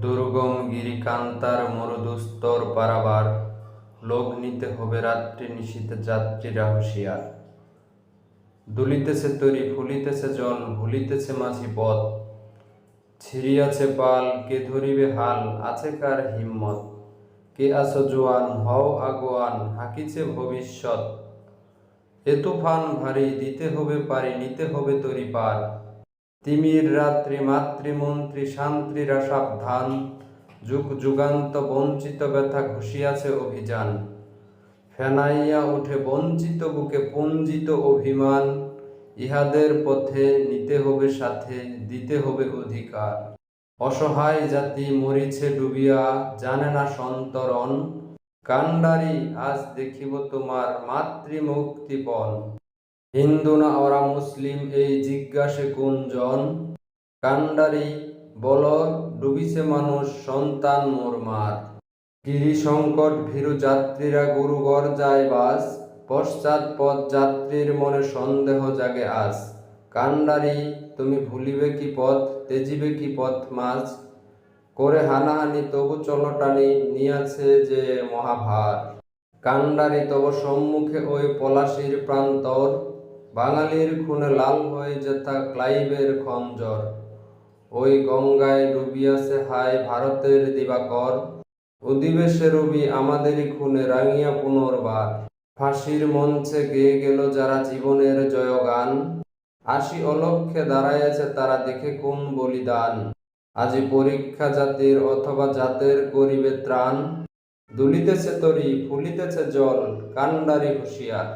দুর্গম গিরিকান্তার মরুদুস্তর পারাবার, লোক নিতে হবে রাত্রি নিশীতে যাত্রীরা হুঁশিয়ার। দুলিতেছে তরি, ফুলিতেছে জল ভুলিতেছে মাঝি পথ। ছিড়িয়াছে পাল, কে ধরিবে হাল, আছে কার হিম্মত? কে আছো জোয়ান, হও আগোয়ান, হাকিছে ভবিষ্যৎ। এ তুফান ভারী, দিতে হবে পারি, নিতে হবে তরি পার। তিমির রাত্রি মাতৃমন্ত্রী শান্ত্রীরা সাবধান। যুগ যুগান্ত বঞ্চিত ব্যথা ঘুষিয়াছে অভিযান। ফেনাইয়া উঠে বঞ্চিত বুকে পঞ্জিত অভিমান। ইহাদের পথে নিতে হবে সাথে, দিতে হবে অধিকার। অসহায় জাতি মরিছে ডুবিয়া, জানে না সন্তরণ। কান্ডারি আজ দেখিব তোমার মাতৃমুক্তিপণ। হিন্দু না ওরা মুসলিম, এই জিজ্ঞাসে কোনজন? কান্ডারি, বল, ডুবিছে মানুষ, সন্তান মোর মার গিরি সংকট ভীরু যাত্রীরা গুরুগর যায় বাস, পশ্চাৎ পথ যাত্রীর মনে সন্দেহ জাগে আস। কান্ডারি, তুমি ভুলিবে কি পথ, তেজিবে কি পথ মাছ? করে হানাহানি, তবু চলটানি নিয়াছে যে মহাভার। কান্ডারি, তব সম্মুখে ওই পলাশির প্রান্তর। বাঙালির খুনে লাল হয়ে যেথা ক্লাইবের খঞ্জর ওই গঙ্গায় ডুবিয়াছে হায় ভারতের দিবাকর। অধিবেশে রবি আমাদেরই খুনে রাঙিয়া পুনর্বার। ফাঁসির মঞ্চে গেয়ে গেল যারা জীবনের জয়গান। আশি অলক্ষে দাঁড়াইয়াছে তারা দেখে কোন বলিদান। আজি পরীক্ষা জাতির অথবা জাতের করিবে ত্রাণ। দুলিতেছে তরি, ফুলিতেছে জল কান্ডারি হুঁশিয়ার।